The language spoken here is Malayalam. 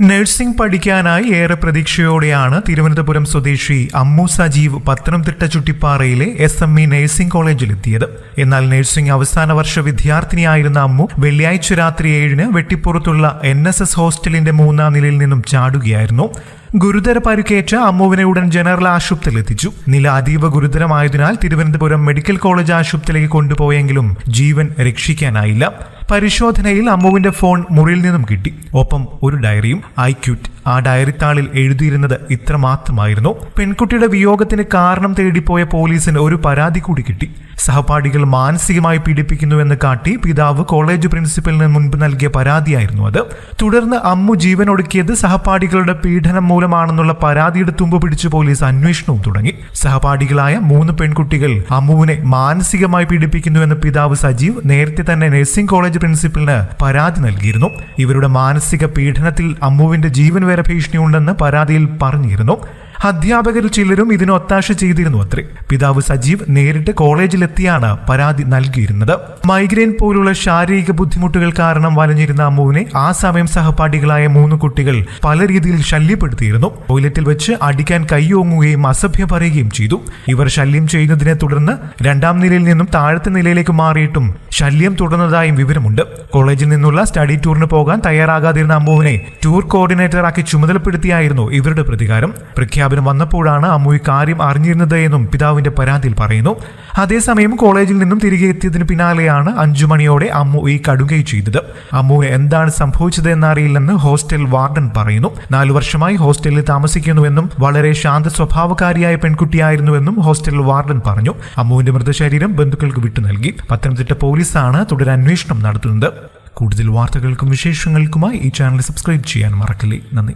നഴ്സിംഗ് പഠിക്കാനായി ഏറെ പ്രതീക്ഷയോടെയാണ് തിരുവനന്തപുരം സ്വദേശി അമ്മു സജീവ് പത്തനംതിട്ട ചുട്ടിപ്പാറയിലെ എസ് എം ഇ നഴ്സിംഗ് കോളേജിലെത്തിയത്. എന്നാൽ നഴ്സിംഗ് അവസാന വർഷ വിദ്യാർത്ഥിനിയായിരുന്ന അമ്മു വെള്ളിയാഴ്ച രാത്രി ഏഴിന് വെട്ടിപ്പുറത്തുള്ള എൻ എസ് എസ് ഹോസ്റ്റലിന്റെ മൂന്നാം നിലയിൽ നിന്നും ചാടുകയായിരുന്നു. ഗുരുതര പരിക്കേറ്റ അമ്മുവിനെ ഉടൻ ജനറൽ ആശുപത്രിയിൽ എത്തിച്ചു നില അതീവ ഗുരുതരമായതിനാൽ തിരുവനന്തപുരം മെഡിക്കൽ കോളേജ് ആശുപത്രിയിലേക്ക് കൊണ്ടുപോയെങ്കിലും ജീവൻ രക്ഷിക്കാനായില്ല. പരിശോധനയിൽ അമ്മുവിന്റെ ഫോൺ മുറിയിൽ നിന്നും കിട്ടി. ഒപ്പം ഒരു ഡയറിയും ഐ ക്യൂറ്റ് ആ ഡയറി താളിൽ എഴുതിയിരുന്നത് ഇത്രമാത്രമായിരുന്നു. പെൺകുട്ടിയുടെ വിയോഗത്തിന് കാരണം തേടിപ്പോയ പോലീസിന് ഒരു പരാതി കൂടി കിട്ടി. സഹപാഠികൾ മാനസികമായി പീഡിപ്പിക്കുന്നുവെന്ന് കാട്ടി പിതാവ് കോളേജ് പ്രിൻസിപ്പലിന് മുൻപ് നൽകിയ പരാതിയായിരുന്നു അത്. തുടർന്ന് അമ്മു ജീവനൊടുക്കിയത് സഹപാഠികളുടെ പീഡനം മൂലമാണെന്നുള്ള പരാതിയുടെ തുമ്പ് പിടിച്ച് പോലീസ് അന്വേഷണവും തുടങ്ങി. സഹപാഠികളായ മൂന്ന് പെൺകുട്ടികൾ അമ്മുവിനെ മാനസികമായി പീഡിപ്പിക്കുന്നുവെന്ന് പിതാവ് സജീവ് നേരത്തെ തന്നെ നഴ്സിംഗ് കോളേജ് പ്രിൻസിപ്പലിന് പരാതി നൽകിയിരുന്നു. ഇവരുടെ മാനസിക പീഡനത്തിൽ അമ്മുവിന്റെ ജീവൻ വരെ ഭീഷണിയുണ്ടെന്ന് പരാതിയിൽ പറഞ്ഞിരുന്നു. അധ്യാപകരിൽ ചിലരും ഇതിന് ഒത്താശ ചെയ്തിരുന്നു അത്രേ. പിതാവ് സജീവ് നേരിട്ട് കോളേജിലെത്തിയാണ് പരാതി നൽകിയിരുന്നത്. മൈഗ്രെയിൻ പോലുള്ള ശാരീരിക ബുദ്ധിമുട്ടുകൾ കാരണം വലഞ്ഞിരുന്ന അമ്മുവിനെ ആ സമയം സഹപാഠികളായ മൂന്ന് കുട്ടികൾ പല രീതിയിൽ ശല്യപ്പെടുത്തിയിരുന്നു. ടോയ്ലറ്റിൽ വെച്ച് അടിക്കാൻ കൈയോങ്ങുകയും അസഭ്യം പറയുകയും ചെയ്തു. ഇവർ ശല്യം ചെയ്യുന്നതിനെ തുടർന്ന് രണ്ടാം നിലയിൽ നിന്നും താഴത്തെ നിലയിലേക്ക് മാറിയിട്ടും ശല്യം തുടർന്നതായും വിവരമുണ്ട്. കോളേജിൽ നിന്നുള്ള സ്റ്റഡി ടൂറിന് പോകാൻ തയ്യാറാകാതിരുന്ന അമ്മുവിനെ ടൂർ കോർഡിനേറ്റർ ആക്കി ചുമതലപ്പെടുത്തിയായിരുന്നു ഇവരുടെ പ്രതികാരം. പ്രഖ്യാപനം വന്നപ്പോഴാണ് അമ്മു കാര്യം അറിഞ്ഞിരുന്നത് എന്നും പിതാവിന്റെ പരാതിയിൽ പറയുന്നു. അതേസമയം കോളേജിൽ നിന്നും തിരികെ എത്തിയതിന് പിന്നാലെയാണ് അഞ്ചു മണിയോടെ അമ്മു ഈ കടുകൈ ചെയ്തത്. അമ്മുവിന് എന്താണ് സംഭവിച്ചത് എന്നറിയില്ലെന്ന് ഹോസ്റ്റൽ വാർഡൻ പറയുന്നു. നാലു വർഷമായി ഹോസ്റ്റലിൽ താമസിക്കുന്നുവെന്നും വളരെ ശാന്ത സ്വഭാവക്കാരിയായ പെൺകുട്ടിയായിരുന്നുവെന്നും ഹോസ്റ്റൽ വാർഡൻ പറഞ്ഞു. അമ്മുവിന്റെ മൃതശരീരം ബന്ധുക്കൾക്ക് വിട്ടു നൽകി. പത്തനംതിട്ട പോലീസാണ് തുടരന്വേഷണം നടത്തുന്നത്. കൂടുതൽ വാർത്തകൾക്കും വിശേഷങ്ങൾക്കുമായി ഈ ചാനൽ സബ്സ്ക്രൈബ് ചെയ്യാൻ മറക്കല്ലേ. നന്ദി.